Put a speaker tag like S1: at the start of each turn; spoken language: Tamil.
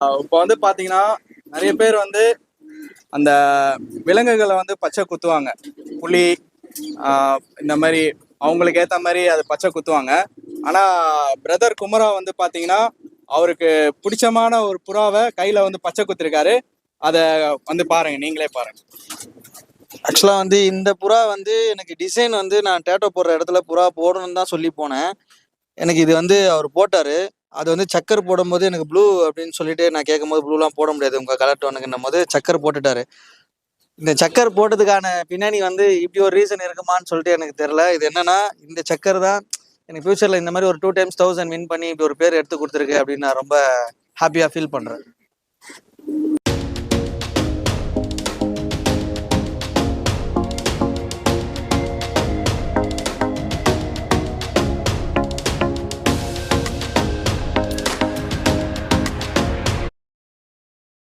S1: இப்போ வந்து பாத்தீங்கன்னா நிறைய பேர் வந்து அந்த விலங்குகளை வந்து பச்சை குத்துவாங்க. புலி இந்த மாதிரி அவங்களுக்கு ஏத்த மாதிரி அது பச்சை குத்துவாங்க. ஆனா பிரதர் குமரா வந்து பாத்தீங்கன்னா அவருக்கு பிடிச்சமான ஒரு புறாவை கையில வந்து பச்சை குத்திருக்காரு. அத வந்து பாருங்க நீங்களே பாருங்க.
S2: ஆக்சுவலாக வந்து இந்த புறா வந்து எனக்கு டிசைன் வந்து நான் டேட்டோ போடுற இடத்துல புறா போடணும்னு தான் சொல்லி போனேன். எனக்கு இது வந்து அவர் போட்டார். அது வந்து சக்கர் போடும்போது எனக்கு ப்ளூ அப்படின்னு சொல்லிட்டு நான் கேட்கும்போது ப்ளூலாம் போட முடியாது. உங்கள் கலர் டோனுக்குன்னும் போது சக்கர் போட்டுட்டாரு. இந்த சக்கர் போட்டதுக்கான பின்னணி வந்து இப்படி ஒரு ரீசன் இருக்குமான்னு சொல்லிட்டு எனக்கு தெரில இது என்னன்னா இந்த சக்கர் தான் எனக்கு ஃபியூச்சரில் இந்த மாதிரி ஒரு டூ டைம்ஸ் தௌசண்ட் வின் பண்ணி இப்படி ஒரு பேர் எடுத்து கொடுத்துருக்கு அப்படின்னு நான் ரொம்ப ஹாப்பியாக ஃபீல் பண்ணுறேன்